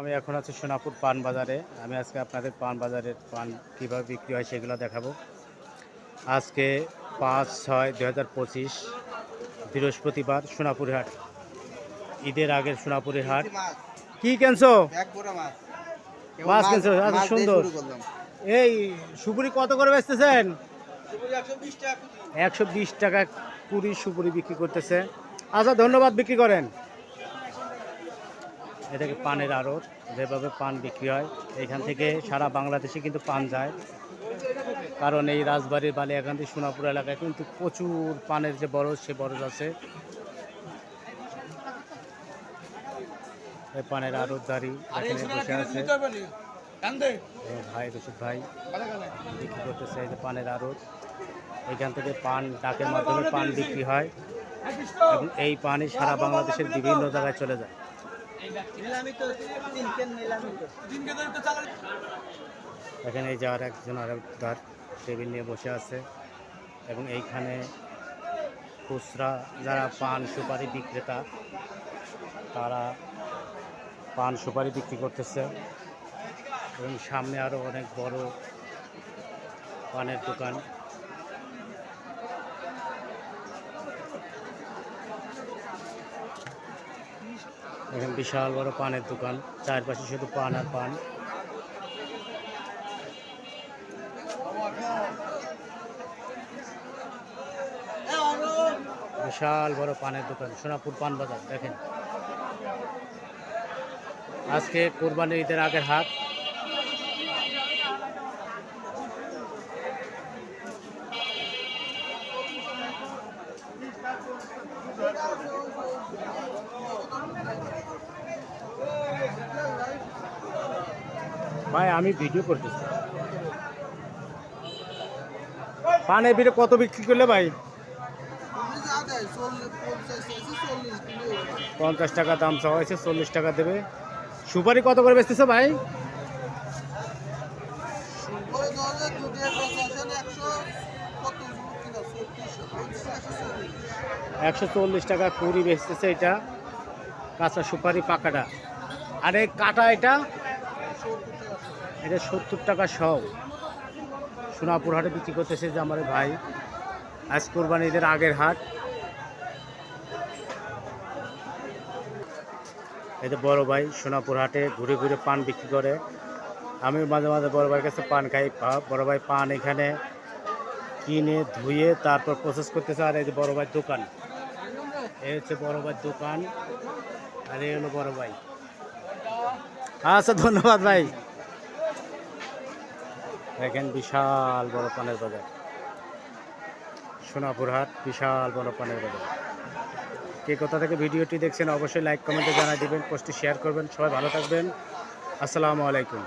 আমি এখন আছি সোনাপুর পান বাজারে। আমি আজকে আপনাদের পান বাজারের পান কীভাবে বিক্রি হয় সেগুলো দেখাবো। আজকে পাঁচ ছয় দু হাজার পঁচিশ বৃহস্পতিবার সোনাপুর হাট। ঈদের আগের সোনাপুরের হাট। কি কেনছো? মাছ। কিনছো? আচ্ছা, সুন্দর। এই সুপুরি কত করে বেচতেছেন? সুপুরি 120 টাকা কেজি। একশো বিশ টাকা কুড়ি সুপুরি বিক্রি করতেছে। আচ্ছা ধন্যবাদ বিক্রি করেন। এটাকে পানের আড়ত যেভাবে পান বিক্রি হয়। এখান থেকে সারা বাংলাদেশে কিন্তু পান যায়। কারণ এই রাজবাড়ির বালি এখান থেকে সোনাপুর এলাকায় কিন্তু প্রচুর পানের যে বরজ সে বরজ আছে। এই পানের আড়তদারি এখানে বসে আছে। ভাই রশিদ ভাই বিক্রি করতেছে এই যে পানের আড়ত। এখান থেকে পান ডাকের মাধ্যমে পান বিক্রি হয়। এবং এই পানি সারা বাংলাদেশের বিভিন্ন জায়গায় চলে যায়। এখানে এই যাওয়ার একজন আর তার টেবিল নিয়ে বসে আছে এবং এইখানে খুচরা যারা পান সুপারি বিক্রেতা, তারা পান সুপারি বিক্রি করতেছে। এবং সামনে আরও অনেক বড় পানের দোকান। এখানে বিশাল বড় পানের দোকান, চারপাশে শুধু পান আর পান। বিশাল বড় পানের দোকান, সোনাপুর পান বাজার, দেখেন। আজকে কোরবানির ঈদের আগের হাট ভাই আমি ভিডিও করতেছি। পানের বিড়ে কত বিক্রি করলে ভাই? পঞ্চাশ, টাকা দাম চাওয়া হয়েছে চল্লিশ টাকা দেবে। সুপারি কত করে বেচতেছে ভাই? একশো চল্লিশ টাকা কুড়ি বেচতেছে এটা। কাঁচা সুপারি পাকাটা। আর কাটা এটা? এটা সত্তর টাকা সব সোনাপুর হাটে বিক্রি করতেছে যে আমার ভাই। আজ কোরবানি ঈদের আগের হাট। যে বড় ভাই সোনাপুর হাটে ঘুরে ঘুরে পান বিক্রি করে। আমি মাঝে মাঝে বড় ভাইয়ের কাছে পান খাই। বড় ভাই পান এখানে কিনে ধুয়ে তারপর প্রসেস করতেছে আর এই যে বড় ভাইয়ের দোকান। এই হচ্ছে বড় ভাইয়ের দোকান। আর এই হলো বড় ভাই। আচ্ছা ধন্যবাদ ভাই। দেখেন বিশাল বড় পানের বাজার। সোনাপুর হাট, বিশাল বড় পানের বাজার। কে কোথা থেকে ভিডিওটি দেখছেন অবশ্যই লাইক কমেন্টে জানাই দিবেন পোস্টটি শেয়ার করবেন। সবাই ভালো থাকবেন। আসসালামু আলাইকুম।